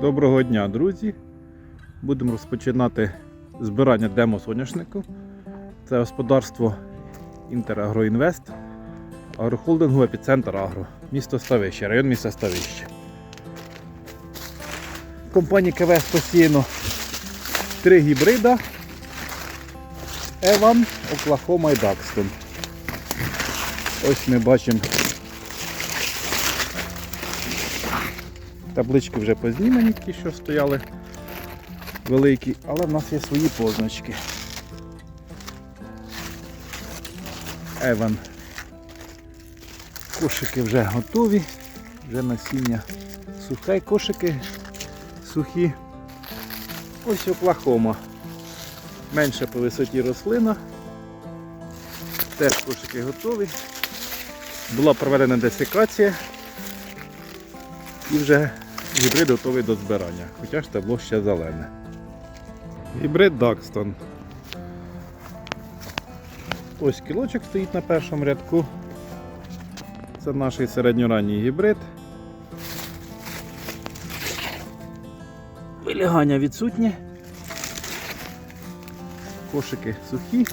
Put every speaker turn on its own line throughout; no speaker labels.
Доброго дня, друзі! Будемо розпочинати збирання демо соняшнику. Це господарство Інтерагроінвест, агрохолдингу Епіцентр Агро, місто Ставище, район міста Ставище. В компанії КВС посіяно три гібрида Еван, Оклахома і Дакстон. Ось ми бачимо Таблички вже познімані, ті, що стояли великі, але в нас є свої позначки. Еван. Кошики вже готові, вже насіння сухе, кошики сухі. Ось оплахома. Менша по висоті рослина. Теж кошики готові. Була проведена десикація і вже гібрид готовий до збирання, хоча ж табло ще зелене. Гібрид Дакстон. Ось кілочок стоїть на першому рядку. Це наш середньоранній гібрид. Вилягання відсутнє. Кошики сухі,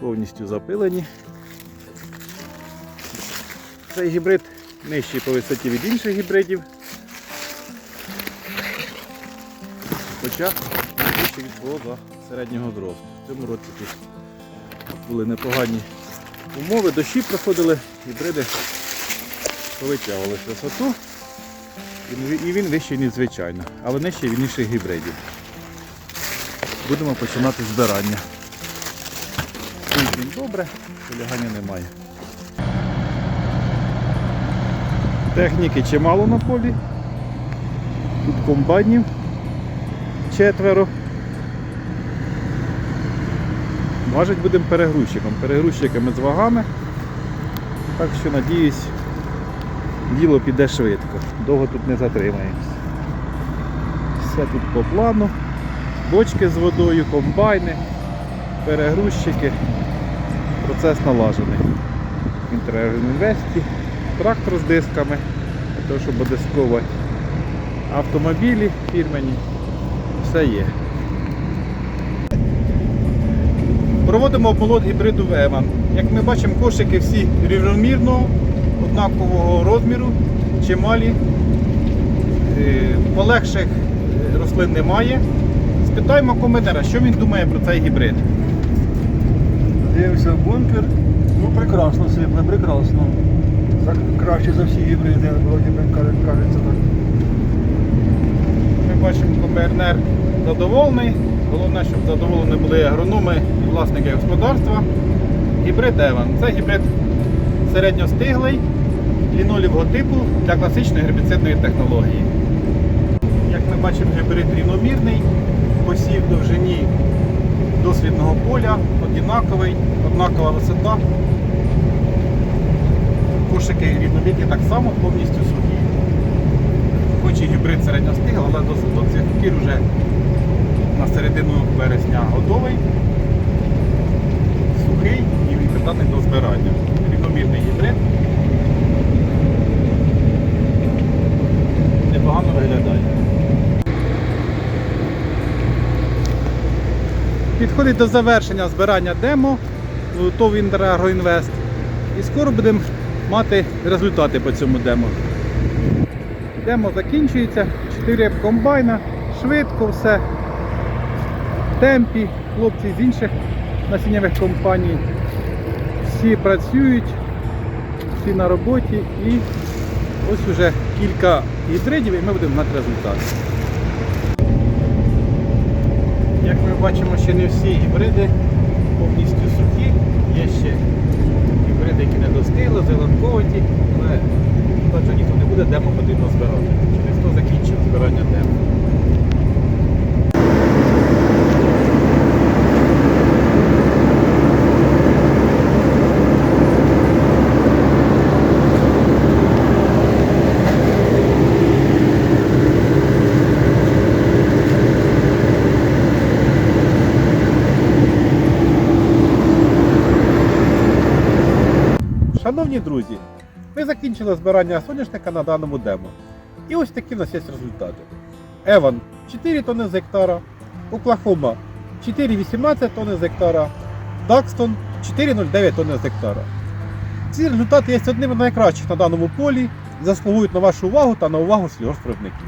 повністю запилені. Цей гібрид нижчий по висоті від інших гібридів. Хоча вище від свого середнього зросту. В цьому році тут були непогані умови, дощі проходили, гібриди повитягували висоту. І він- вищий, ніж звичайно, але нижчий від інших гібридів. Будемо починати збирання. Він добре, полягання немає. Техніки чимало на полі. Тут комбайнів четверо. Важить будемо перегрузчиком. Перегрузчиками з вагами. Так що надіюсь, діло піде швидко. Довго тут не затримаємось. Все тут по плану. Бочки з водою, комбайни, перегрузчики. Процес налажений. Інвесті, трактор з дисками, для того, щоб одисковувати автомобілі фірмені. Все є. Проводимо обмолот гібриду Еван. Як ми бачимо, кошики всі рівномірного, однакового розміру, чималі. Е, Полегших е, рослин немає. Спитаємо коментара, що він думає про цей гібрид.
Дивився бункер. Ну прекрасно сипне, прекрасно. Краще за всі гібриди, вроді би кажеться так.
Ми бачимо, комбайнер задоволений. Головне, щоб задоволені були агрономи і власники господарства. Гібрид Еван. Це гібрид середньостиглий, лінолівого типу для класичної гербіцидної технології. Як ми бачимо, гібрид рівномірний, посів довжині дослідного поля, однаковий, однакова висота. Кошики рівномірні так само, повністю сухі. Хоч і гібрид середньостиглий, але до, цих пір вже на середину вересня готовий, сухий і він придатний до збирання. Рівномірний гібрид. Непогано виглядає. Підходить до завершення збирання демо в ТОВ Інтерагроінвест. І скоро будемо мати результати по цьому демо. Демо закінчується, 4 комбайна, швидко все. В темпі, хлопці з інших насіннєвих компаній. Всі працюють, всі на роботі і ось уже кілька гібридів і ми будемо мати результат. Як ми бачимо, ще не всі гібриди повністю сухі. Є ще гібриди, недостигли, не достигли, зеленковаті, але ніхто не буде, демо потрібно збирати. Через то закінчив збирання демо. Шановні друзі, ми закінчили збирання соняшника на даному демо. І ось такі в нас є результати. Еван 4 тонни з гектара, Оклахома 4,18 тонни з гектара, Дакстон 4,09 тонни з гектара. Ці результати є одними з найкращих на даному полі, заслугують на вашу увагу та на увагу сільгоспвиробників.